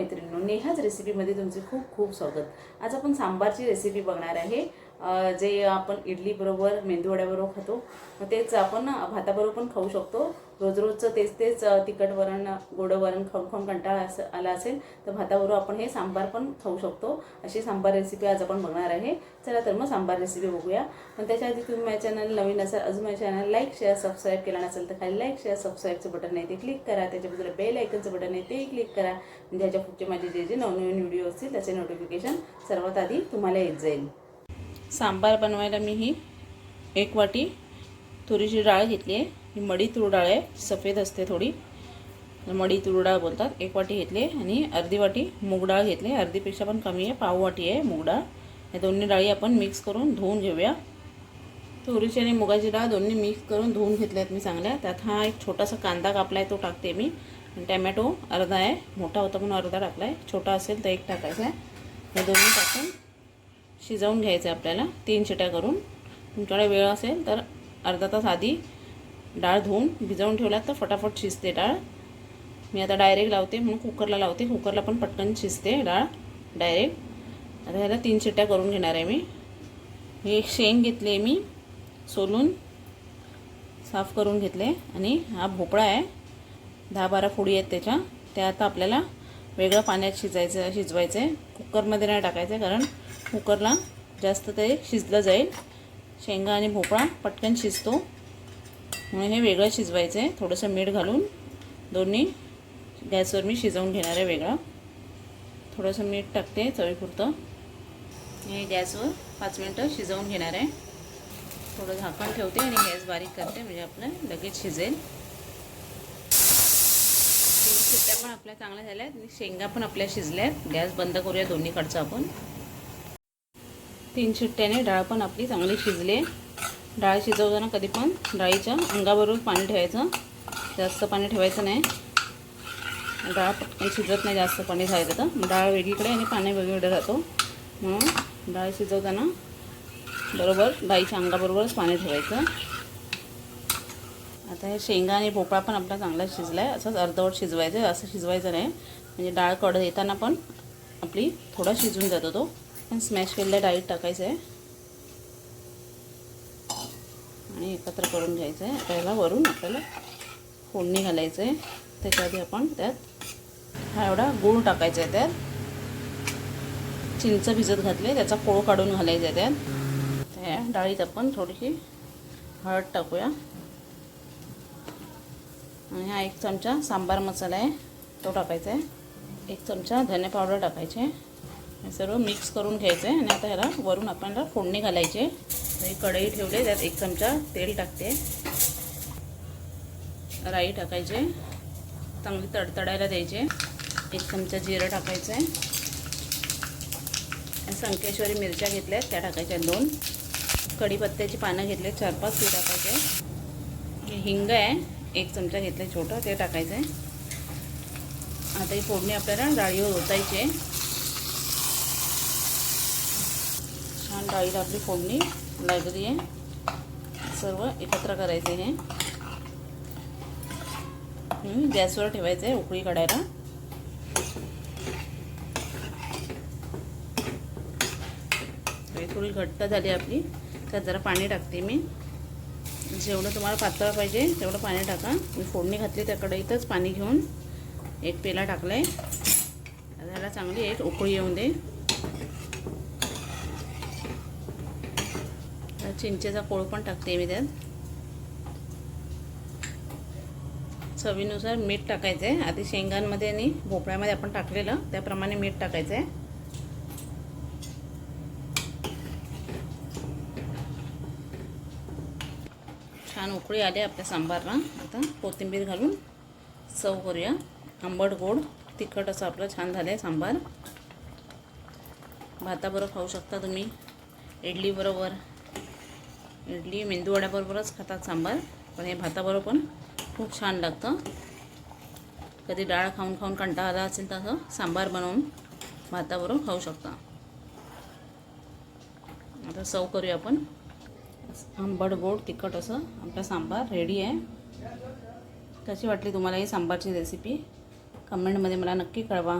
मैत्रिणींनो नेहाच रेसिपीमध्ये तुमचे खूप खूप स्वागत. आज आपण सांबारची रेसिपी बघणार आहे. जे आपण इडलीबरोबर मेंदूवड्याबरोबर खातो मग तेच आपण भाताबरोबर पण खाऊ शकतो. रोज रोजचं तेच तेच तिखट वरण गोडं वरण खाऊन खाऊन कंटाळा असं आला असेल तर भाताबरोबर आपण हे सांबार पण खाऊ शकतो. अशी सांबार रेसिपी आज आपण बघणार आहे. चला तर मग सांबार रेसिपी बघूया. पण त्याच्या आधी तुम्ही माझ्या चॅनल नवीन असाल अजून माझ्या चॅनल लाईक शेअर सबस्क्राईब केला नसेल तर खाली लाईक शेअर सबस्क्राईबचं बटन आहे ते क्लिक करा. त्याच्याबद्दल बेल आयकनचं बटन आहे ते क्लिक करा. म्हणजे ह्याच्या पुढचे माझे जे जे नवनवीन व्हिडिओ असतील त्याचे नोटिफिकेशन सर्वात आधी तुम्हाला येत जाईल. सांबार बनवायला मी ही एक वाटी तुरीची डाळ घेतली आहे. ही मडी तूर डाळ आहे. सफेद असते थोडी. मडी तूर डाळ बोलतात. एक वाटी घेतली आहे आणि अर्धी वाटी मूग डाळ घेतली आहे. अर्धीपेक्षा पण कमी आहे. पाव वाटी आहे मूग डाळ. या दोन्ही डाळी आपण मिक्स करून धुवून घेऊया. तुरीची आणि मुगाची डाळ दोन्ही मिक्स करून धुवून घेतल्या आहेत मी चांगल्या. त्यात हा एक छोटासा कांदा कापला आहे तो टाकते मी. आणि टॅमॅटो अर्धा आहे. मोठा होता म्हणून अर्धा टाकला आहे छोटा असेल तर एक टाकायचा आहे. हे दोन्ही टाकून शिजवून घ्यायचं आहे आपल्याला तीन शिट्या करून. तुमच्याकडे वेळ असेल तर अर्धा तास आधी डाळ धुवून भिजवून ठेवल्यात तर फटाफट शिजते डाळ. मी आता डायरेक्ट लावते म्हणून कुकरला लावते. कुकरला पण पटकन शिजते डाळ डायरेक्ट. आता ह्याला तीन शिट्ट्या करून घेणार आहे मी. हे एक शेंग घेतली आहे मी सोलून साफ करून घेतले. आणि हा भोपळा आहे दहा बारा फोडी आहेत त्याच्या. त्या आता आपल्याला वेगळं पाण्यात शिजायचं शिजवायचं आहे कुकरमध्ये नाही टाकायचं आहे कारण कुकरला जास्त ते शिजलं जाईल. शेंगा आणि भोपळा पटकन शिजतो. म्हणून हे वेगळं शिजवायचं आहे थोडंसं मीठ घालून दोन्ही गॅसवर मी शिजवून घेणार आहे वेगळं. थोडंसं मीठ टाकते चवीपुरतं. हे गॅसवर पाच मिनटं शिजवून घेणार आहे. थोडं झाकण ठेवते आणि गॅस बारीक करते म्हणजे आपलं लगेच शिजेल. शिट्ट्या पण आपल्या चांगल्या झाल्या आहेत. आणि शेंगा पण आपल्या शिजल्या आहेत. गॅस बंद करूया दोन्हीकडचं आपण. तीन शिट्ट्याने डाळ पण आपली चांगली शिजली आहे. डाळ शिजवताना कधी पण डाळीच्या अंगाबरोबर पाणी ठेवायचं. जास्त पाणी ठेवायचं नाही. डाळ पटकन शिजत नाही जास्त पाणी झालं तर. डाळ वेगळीकडे आणि पाणी वेगळीकडे राहतो म्हणून डाळ शिजवताना बरोबर डाळीच्या अंगाबरोबरच पाणी ठेवायचं. आता हे शेंगा आणि भोपळा पण आपला चांगला शिजला आहे असंच अर्धवट शिजवायचं आहे. असं शिजवायचं नाही. म्हणजे डाळ कढ येताना पण आपली थोडा शिजून जातो तो. पण स्मॅश केलेल्या डाळीत टाकायचं आहे. आणि एकत्र करून घ्यायचं आहे. त्याला वरून आपल्याला फोडणी घालायचं आहे. त्याच्या आधी आपण त्यात हा एवढा गूळ टाकायचा आहे त्यात. चिंच भिजत घातले त्याचा कोळ काढून घालायचा आहे त्यात. त्या डाळीत आपण थोडीशी हळद टाकूया. आणि हा एक चमचा सांबार मसाला आहे. तो टाकायचा आहे. एक चमचा धने पावडर टाकायचे. हे सर्व मिक्स करून घ्यायचं आहे आणि आता ह्याला वरून आपल्याला फोडणी घालायची. आहे कढई ठेवली त्यात एक चमचा तेल टाकते. राई टाकायचे. चांगली तडतडायला द्यायचे. एक चमचा जिरं टाकायचं आहे. संकेश्वरी मिरच्या घेतल्या त्या टाकायच्या दोन. कढीपत्त्याची पानं घेतले चार पाच ती टाकायचे. हिंग आहे. एक चमचा घेतला छोटा ते टाकायचं आहे आता ही फोडणी आपल्याला डाळीवर ओतायची आहे. छान डाळीला आपली फोडणी लागली आहे. सर्व एकत्र करायचे हे. गॅसवर ठेवायचं आहे उकळी काढायला. थोडी घट्ट झाली आपली त्यात जरा पाणी टाकते मी. जेवढं तुम्हाला पातळ पाहिजे तेवढं पाणी टाका. मी फोडणी घातली त्याकडे इथंच पाणी घेऊन एक पेला टाकला आहे त्याला चांगली एक उकळी येऊन दे. चिंचेचा कोळ पण टाकते मी त्यात. चवीनुसार मीठ टाकायचं आहे आधी शेंगांमध्ये आणि भोपळ्यामध्ये आपण टाकलेलं त्याप्रमाणे मीठ टाकायचं आहे छान उकळी आली आपल्या सांबारला. आता कोथिंबीर घालून चव करूया. आंबट गोड तिखट असं आपलं छान झालं आहे सांबार. भाताबरोबर खाऊ शकता तुम्ही. इडलीबरोबर इडली मेंदूवड्याबरोबरच खातात सांबार. पण हे भाताबरोबर पण खूप छान लागतं. कधी डाळ खाऊन खाऊन कंटाळा आला असेल तर असं सांबार बनवून भाताबरोबर खाऊ शकता. आता सव करूया आपण. आंबट गोड तिखट असं आपला सांबार रेडी आहे. कशी वाटली तुम्हाला ही सांबारची रेसिपी कमेंटमध्ये मला नक्की कळवा.